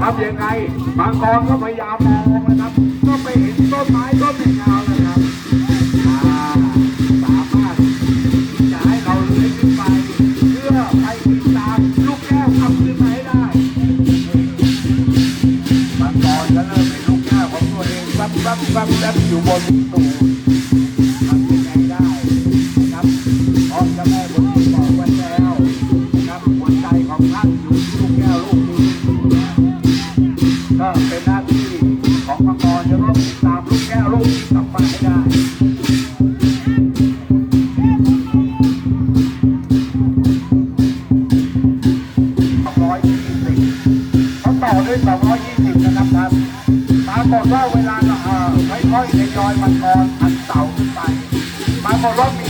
ทำยังไง บางกองก็พยายามมองนะครับ ก็ไปเห็นต้นไม้ก็ไหนึ่งยาวครับสามารถที่จะเราเลื้อยขึ้นไปเพื่อไปติตามลูกแก้วทำขึ้นได้ บางกองก็เริ่มเป็นลูกแก้วของตัวเองวับวับวับวับอยู่บนตูดทำยังไงได้นะครับขอบ เป็นหน้าที่ของมังกรจะต้องติดตามลูกแก้วลูกกลับมาให้ได้ร้อยยี่สิบเขาต่อด้วยสองร้อยยี่สิบนะครับปรากฏว่าเวลาไม่ค่อยในยอยมันกรอันเต่าขึ้นไปปรากฏว่ามี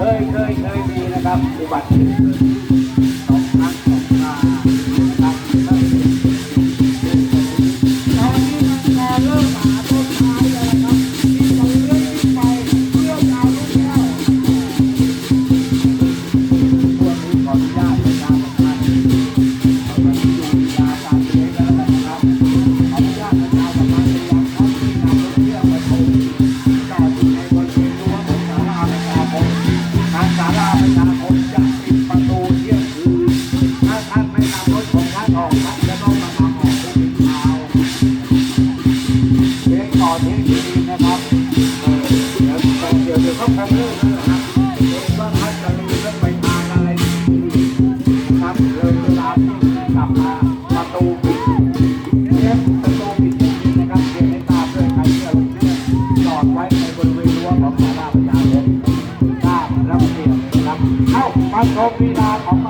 เคยเคยเคยมีนะครับอุบัติเหตุ นี้ครับเดี๋ยวเดี๋ยวเดี๋ยวเข้ากันเลยนะครับบ้นพักกันเลยไปทานอะไรครับเลยเาที่กลับมาประตูปินี่ยประตูปิดนะครับเดี๋ยให้ตาเพื่อใครที่เราจอดไว้ในบริเวณรั้ของศาประชาชนทาบรัเรียนนะครับ เอ้ามาชมวีดาของ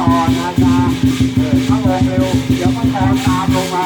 ต่อนาจาเออข้าลงเร็ว เดี๋ยวมันตอนตามลงมา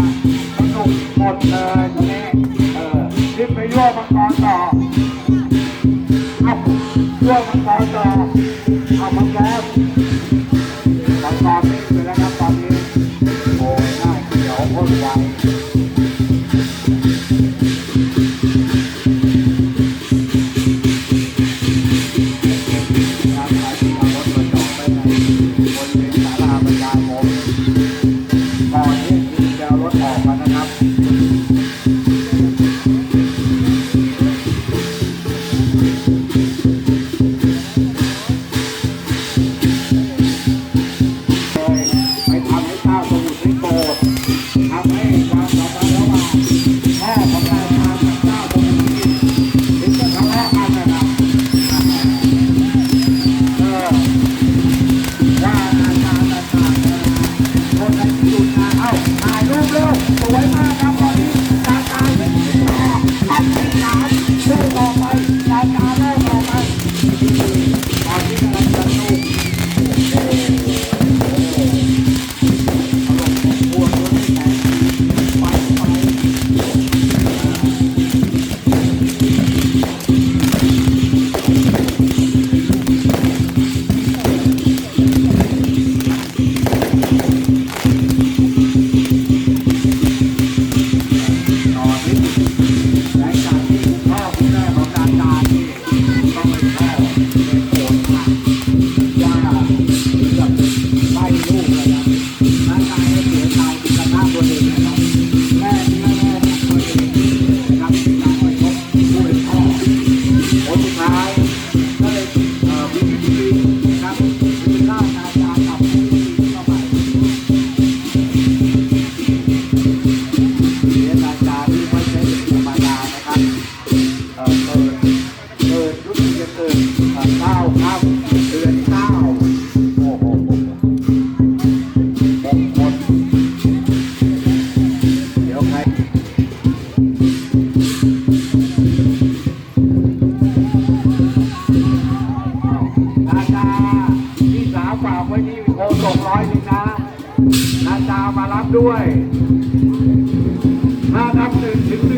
ร้อยหนึ่งนะนาจามารับด้วยห้านับหนึ่งถึงหนึ่ง